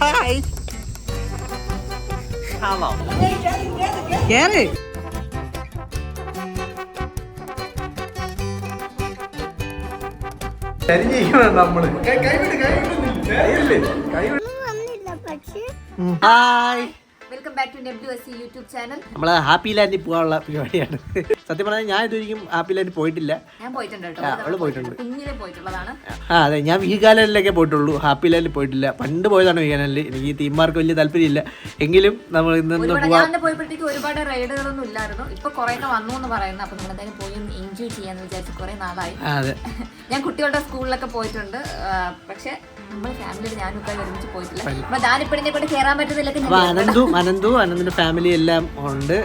Hi hello കേറ് നമ്മൾ. കൈ- കൈവിട്, കൈവിടുന്നില്ല. കൈവിട്. Hi welcome back to W S YouTube channel നമ്മൾ ഹാപ്പി ലാൻഡിൽ പോകാനുള്ള പരിപാടിയാണ്. സത്യം പറഞ്ഞാൽ ഞാൻ ഇതൊരിക്കും ഹാപ്പി ലാൻഡിൽ പോയിട്ടില്ല. ഞാൻ പോയിട്ടുണ്ട് കേട്ടോ. അവൾ പോയിട്ടുണ്ട്. കുഞ്ഞിലെ പോയിട്ടുള്ളതാണ്. ആ അതെ. ഞാൻ വീഗാലാൻഡിലൊക്കെ പോയിട്ടുള്ളൂ. ഹാപ്പി ലാൻഡിൽ പോയിട്ടില്ല. പണ്ട് പോയതാണ് വീഗാലാൻഡിൽ എനിക്ക് ഈ തീം പാർക്ക് വലിയ താല്പര്യമില്ല. എങ്കിലും നമ്മൾ ഇന്ന് പോകാൻ ഒരുപാട് പോയപ്പോഴത്തേക്ക് ഒരുപാട് റൈഡുകളൊന്നും ഇല്ലായിരുന്നു. ഇപ്പൊ കുറെ വന്നു എന്ന് പറയുന്നു. അപ്പൊ നമ്മൾ എന്തായാലും പോയി എൻജോയ് ചെയ്യാന്ന് വിചാരിച്ച് കുറെ നാളായി. അതെ. ഞാൻ കുട്ടികളുടെ സ്കൂളിലൊക്കെ പോയിട്ടുണ്ട്. പക്ഷെ അനന്തു അനന്തു അനന്തിന്റെ ഫാമിലി എല്ലാം ഉണ്ട്.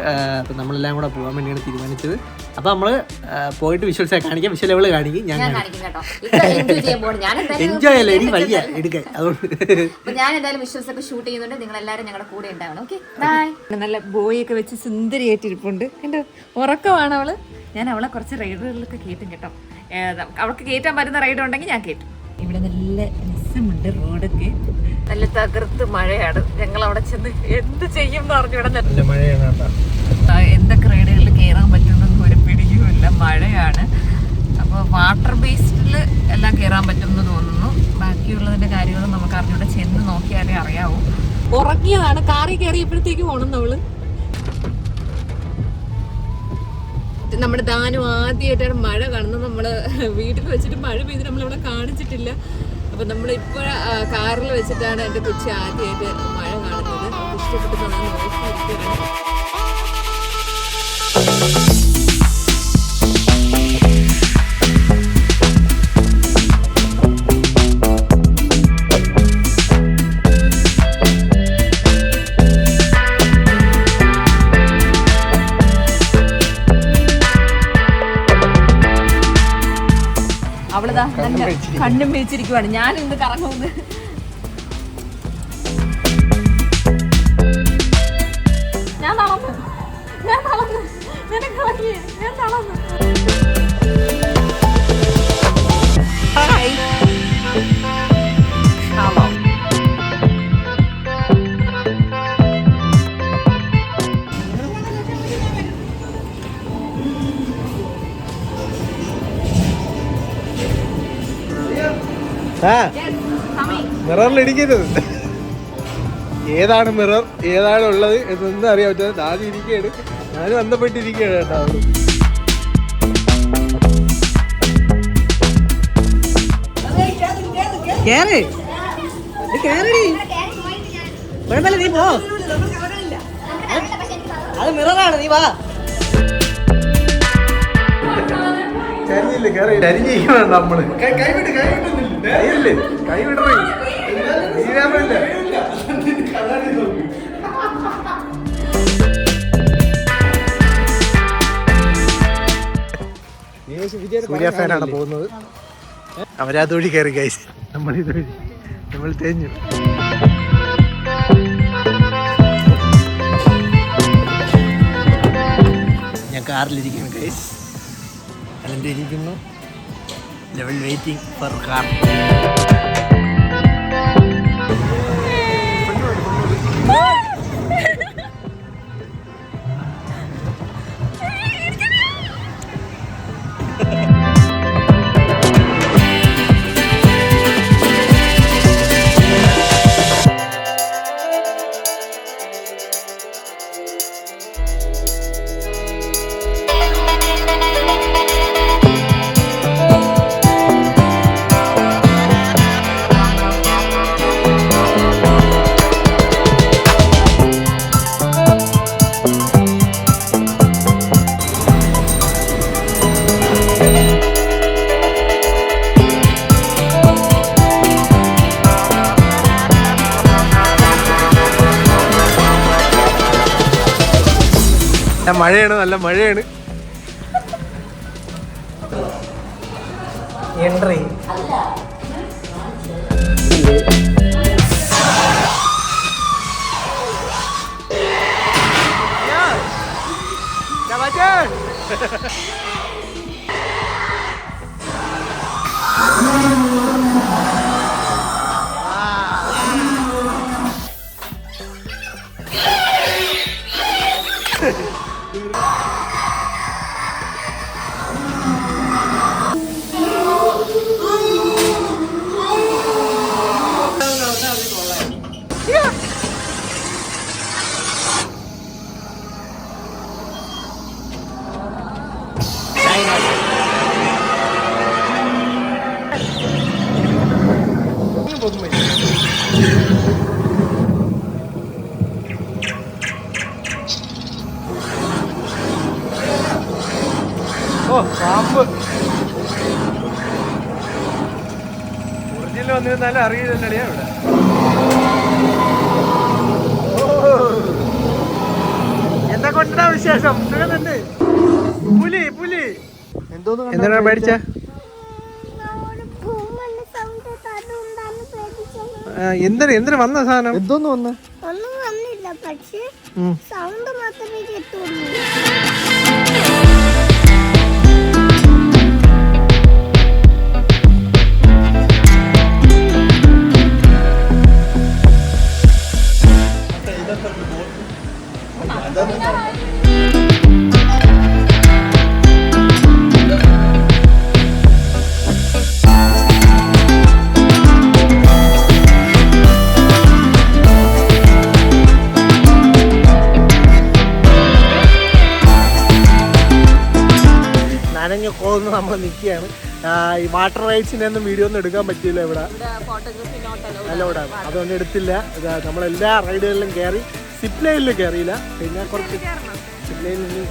അപ്പൊ നമ്മളെല്ലാം കൂടെ പോകാൻ വേണ്ടിയാണ് തീരുമാനിച്ചത്. അപ്പൊ നമ്മൾ പോയിട്ട് വിഷ്വൽസ് കാണിക്കാം. വിഷ്വൽ എവൾ കാണിക്കും ഞാൻ എൻജോയ് അല്ലേ എനിക്ക് വയ്യ എടുക്കാൻ. അതുകൊണ്ട്. ഞാൻ എന്തായാലും വിഷ്വൽസ് ഒക്കെ ഷൂട്ട് ചെയ്യുന്നുണ്ട്. നിങ്ങൾ എല്ലാവരും ഞങ്ങളുടെ കൂടെ ഉണ്ടാവണം. ഓക്കെ ബൈ നല്ല ബോയ് ഒക്കെ വെച്ച് സുന്ദരിയായിട്ടിരിപ്പുണ്ട് കണ്ടോ? ഉറക്കമാണ് അവൾ. ഞാൻ അവളെ കുറച്ച് റൈഡുകളിലൊക്കെ കേട്ടും. കേട്ടോ അവൾക്ക് കേറ്റാൻ പറ്റുന്ന റൈഡ് ഉണ്ടെങ്കിൽ ഞാൻ കേട്ടു ഇവിടെ നല്ല രസമുണ്ട് റോഡൊക്കെ. നല്ല തകർത്ത് മഴയാണ്. ഞങ്ങൾ അവിടെ ചെന്ന് എന്ത് ചെയ്യും എന്ന് പറഞ്ഞു ഇവിടെ നല്ല മഴയാണ് എന്തൊക്കെ റൈഡുകളിൽ കയറാൻ പറ്റുന്ന ഒരു പിടിയുമില്ല. മഴയാണ്. അപ്പോൾ വാട്ടർ ബേസ്ഡിൽ എല്ലാം കയറാൻ പറ്റുമെന്ന് തോന്നുന്നു. ബാക്കിയുള്ളതിന്റെ കാര്യങ്ങൾ നമുക്ക് അറിഞ്ഞൂടെ. ചെന്ന് നോക്കിയാലേ അറിയാവൂ. ഉറങ്ങിയതാണ്. കാറി കയറിയപ്പോഴത്തേക്ക് പോകണം നമ്മൾ. നമ്മുടെ ദാനം ആദ്യമായിട്ടാണ് മഴ കാണുന്നത്. നമ്മൾ വീട്ടിൽ വെച്ചിട്ട് മഴ പെയ്ത് നമ്മളിവിടെ കാണിച്ചിട്ടില്ല. അപ്പം നമ്മളിപ്പോൾ കാറിൽ വെച്ചിട്ടാണ് എന്റെ കൊച്ചി ആദ്യമായിട്ട് മഴ കാണുന്നത്. ഇഷ്ടപ്പെട്ടു നോക്കിയിരിക്കുകയാണ്. കണ്ണും വെച്ചിരിക്കുവാണ് ഞാൻ ഇന്ന് കറങ്ങുന്നത് ഞാൻ തളർന്നു. ഞാൻ തളർന്നു. ഞാൻ കളക്കി ഞാൻ തളർന്നു. മിററിൽ ഇടിക്കരുത് ഏതാണ് മിറർ ഏതാണ് ഉള്ളത്? എന്നൊന്നും അറിയാൻ പറ്റാതെ ദാദി ഇരിക്കുകയാണ് ഞാൻ ബന്ധപ്പെട്ടിരിക്കുകയാണ് കേട്ടോ. കേറ്. ഇത് കേറടി. കുഴപ്പമില്ല നീ പോ. അത് മിററാണ് നീ വാ. ചരിഞ്ഞില്ല കേറി ചരിഞ്ഞിരിക്കണം നമ്മൾ കൈവിട്ട് കൈവിട്. കൈവിടുന്നില്ല കൈ കൈവിടണേ വീഴാമില്ല സൂര്യ ഫാനാണ് പോകുന്നത്. അവരാതൊഴി കയറി കൈസ് നമ്മൾ ഇതൊഴി നമ്മൾ തേഞ്ഞു. ഞാൻ കാറിലിരിക്കുന്നു ഗൈസ് അതിന്റെ ഇരിക്കുന്നു They were waiting for car. Car മഴയാണ് നല്ല മഴയാണ്. എൻട്രി പൊതുമയിൽ ഓ പാമ്പ്. ഒറിജിനൽ വന്നിരുന്നാലും അറിയില്ലല്ലേ ഇവിടെ എന്താ കൊണ്ടാ വിശേഷം? സുഖം തന്നെ. പുലി പുലി. എന്തോന്ന് എന്താ പേടിച്ചാ? എന്തിനു എന്തിനു വന്ന സാധനം? എന്തോന്ന് വന്ന്? ഒന്നും വന്നില്ല പക്ഷേ സൗണ്ട് മാത്രമേ കേട്ടുള്ളൂ. നമ്മൾ നിൽക്കുകയാണ്. ഈ വാട്ടർ റൈഡ്സിന്റെ ഒന്നും വീഡിയോ ഒന്നും എടുക്കാൻ പറ്റിയില്ല ഇവിടെ. നോട്ട് അതൊന്നും എടുത്തില്ല. നമ്മളെല്ലാ റൈഡുകളിലും കയറി സിപ്പ് ലൈനിലും കയറിയില്ല പിന്നെ കുറച്ച് സിപ്പ് ലൈനിൽ ഇനി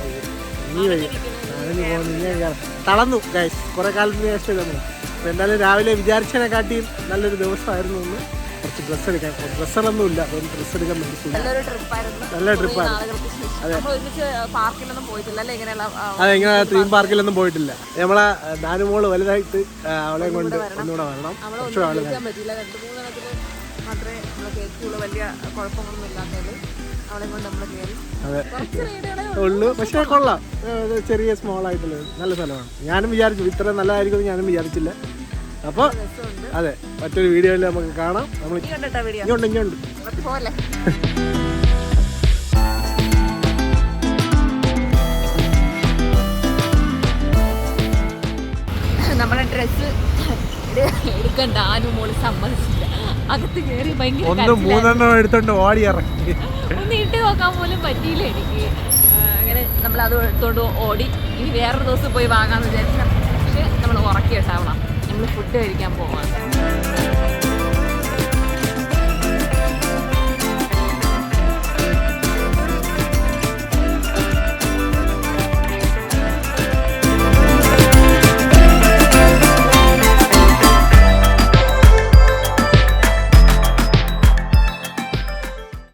ഇനി വഴി നനഞ്ഞു പോകുന്നു തളർന്നു ഗൈസ് കുറെ കാലത്തിന് ശേഷം ഇതൊന്നും എന്തായാലും രാവിലെ വിചാരിച്ചതിനെ കാട്ടിയും നല്ലൊരു ദിവസമായിരുന്നു ഒന്ന് ഡ്രസ്സ് എടുക്കാൻ ഡ്രസ്സുകളൊന്നും ഇല്ല അതുകൊണ്ട് ഡ്രസ്സ് എടുക്കാൻ നല്ലൊരു ട്രിപ്പായിരുന്നു നല്ല ആ, അതെ ഇങ്ങനെ തീം പാർക്കിലൊന്നും പോയിട്ടില്ല. നമ്മളെ നാനുമോൾ വലുതായിട്ട് അവളെ കൊണ്ട് ഒന്നുകൂടെ വരണം. കുറച്ചുകൂടെ മാത്രമേ കേൾക്കുള്ളൂ വലിയ ഇല്ലാത്തത് ഉള്ളു. പക്ഷേ കൊള്ളാം. ചെറിയ സ്മോൾ ആയിട്ടുള്ള നല്ല സ്ഥലമാണ്. ഞാനും വിചാരിച്ചു. ഇത്ര നല്ലതായിരിക്കും ഞാനും വിചാരിച്ചില്ല. അപ്പോൾ അതെ മറ്റൊരു വീഡിയോയിൽ നമുക്ക് കാണാം. നമ്മൾ ഇങ്ങോട്ട് ഇങ്ങോട്ട്. നമ്മുടെ ഡ്രസ്സ് എടുക്കണ്ട ആരും മോൾ സമ്മതിച്ചില്ല. അകത്ത് കയറി ഭയങ്കര ഒന്ന്. മൂന്നെണ്ണം എടുത്തോണ്ട് ഓടി ഇറങ്ങി. ഒന്ന് ഇട്ട് നോക്കാൻ പോലും പറ്റിയില്ല എനിക്ക്. അങ്ങനെ നമ്മൾ അത് എടുത്തോണ്ട് ഓടി ഇനി വേറൊരു ദിവസം പോയി വാങ്ങാന്ന് വിചാരിച്ചു പക്ഷെ നമ്മൾ ഉറക്കി കേട്ടാവണം ഫുഡ് കഴിക്കാൻ പോവാണ്